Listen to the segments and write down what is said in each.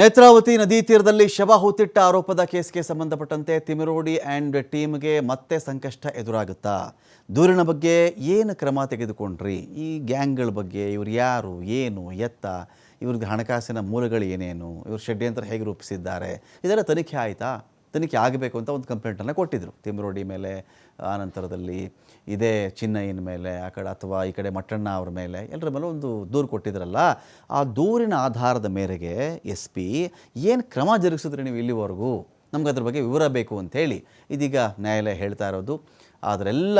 ನೇತ್ರಾವತಿ ನದಿ ತೀರದಲ್ಲಿ ಶವ ಹೂತಿಟ್ಟ ಆರೋಪದ ಕೇಸ್ಗೆ ಸಂಬಂಧಪಟ್ಟಂತೆ ತಿಮಿರೋಡಿ ಆ್ಯಂಡ್ ಟೀಮ್ಗೆ ಮತ್ತೆ ಸಂಕಷ್ಟ ಎದುರಾಗುತ್ತಾ? ದೂರಿನ ಬಗ್ಗೆ ಏನು ಕ್ರಮ ತೆಗೆದುಕೊಂಡ್ರಿ? ಈ ಗ್ಯಾಂಗ್ಗಳ ಬಗ್ಗೆ ಇವ್ರು ಯಾರು? ಏನು? ಎತ್ತ? ಇವ್ರದ್ದು ಹಣಕಾಸಿನ ಮೂಲಗಳು ಏನೇನು? ಇವ್ರ ಷಡ್ಯಂತ್ರ ಹೇಗೆ ರೂಪಿಸಿದ್ದಾರೆ? ಇದೆಲ್ಲ ತನಿಖೆ ಆಯಿತಾ? ತನಿಖೆ ಆಗಬೇಕು ಅಂತ ಒಂದು ಕಂಪ್ಲೇಂಟನ್ನು ಕೊಟ್ಟಿದ್ದರು ತಿಮ್ರೋಡಿ ಮೇಲೆ, ಆ ನಂತರದಲ್ಲಿ ಇದೇ ಚಿನ್ನಯ್ಯನ ಮೇಲೆ, ಆ ಕಡೆ ಅಥವಾ ಈ ಕಡೆ ಮಟ್ಟಣ್ಣ ಅವ್ರ ಮೇಲೆ ಎಲ್ಲರ ಮೇಲೆ ಒಂದು ದೂರು ಕೊಟ್ಟಿದ್ರಲ್ಲ, ಆ ದೂರಿನ ಆಧಾರದ ಮೇರೆಗೆ ಎಸ್ ಪಿ ಏನು ಕ್ರಮ ಜರುಗಿಸಿದ್ರಿ ನೀವು ಇಲ್ಲಿವರೆಗೂ? ನಮ್ಗೆ ಅದ್ರ ಬಗ್ಗೆ ವಿವರ ಬೇಕು ಅಂಥೇಳಿ ಇದೀಗ ನ್ಯಾಯಾಲಯ ಹೇಳ್ತಾ ಇರೋದು. ಅದರೆಲ್ಲ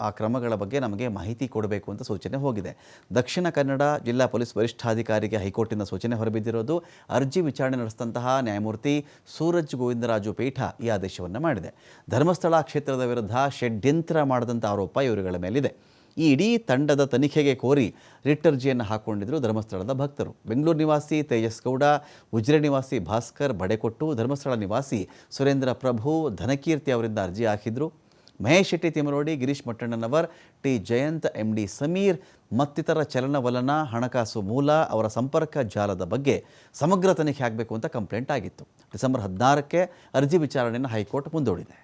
ಆ ಕ್ರಮಗಳ ಬಗ್ಗೆ ನಮಗೆ ಮಾಹಿತಿ ಕೊಡಬೇಕು ಅಂತ ಸೂಚನೆ ಹೋಗಿದೆ. ದಕ್ಷಿಣ ಕನ್ನಡ ಜಿಲ್ಲಾ ಪೊಲೀಸ್ ವರಿಷ್ಠಾಧಿಕಾರಿಗೆ ಹೈಕೋರ್ಟಿನ ಸೂಚನೆ ಹೊರಬಿದ್ದಿರೋದು, ಅರ್ಜಿ ವಿಚಾರಣೆ ನಡೆಸಿದಂತಹ ನ್ಯಾಯಮೂರ್ತಿ ಸೂರಜ್ ಗೋವಿಂದರಾಜು ಪೀಠ ಈ ಆದೇಶವನ್ನು ಮಾಡಿದೆ. ಧರ್ಮಸ್ಥಳ ಕ್ಷೇತ್ರದ ವಿರುದ್ಧ ಷಡ್ಯಂತ್ರ ಮಾಡಿದಂಥ ಆರೋಪ ಇವರುಗಳ ಮೇಲಿದೆ. ಈ ಇಡೀ ತಂಡದ ತನಿಖೆಗೆ ಕೋರಿ ರಿಟ್ ಅರ್ಜಿಯನ್ನು ಧರ್ಮಸ್ಥಳದ ಭಕ್ತರು. ಬೆಂಗಳೂರು ನಿವಾಸಿ ತೇಜಸ್ ಗೌಡ ಉಜಿರೆ ನಿವಾಸಿ ಭಾಸ್ಕರ್ ಬಡೆಕೊಟ್ಟು, ಧರ್ಮಸ್ಥಳ ನಿವಾಸಿ ಸುರೇಂದ್ರ ಪ್ರಭು, ಧನಕೀರ್ತಿ ಅವರಿಂದ ಅರ್ಜಿ ಹಾಕಿದ್ರು. Mahesh Shetty Thimarodi Girish Mattannavar, T Jayanth M D Sameer ಮತ್ತಿತರ ಚಲನವಲನ, ಹಣಕಾಸು ಮೂಲ, ಅವರ ಸಂಪರ್ಕ ಜಾಲದ ಬಗ್ಗೆ ಸಮಗ್ರ ತನಿಖೆ ಆಗಬೇಕು ಅಂತ ಕಂಪ್ಲೇಂಟ್ ಆಗಿತ್ತು. ಡಿಸೆಂಬರ್ ಹದಿನಾರಕ್ಕೆ ಅರ್ಜಿ ವಿಚಾರಣೆಯನ್ನು ಹೈಕೋರ್ಟ್ ಮುಂದೂಡಿದೆ.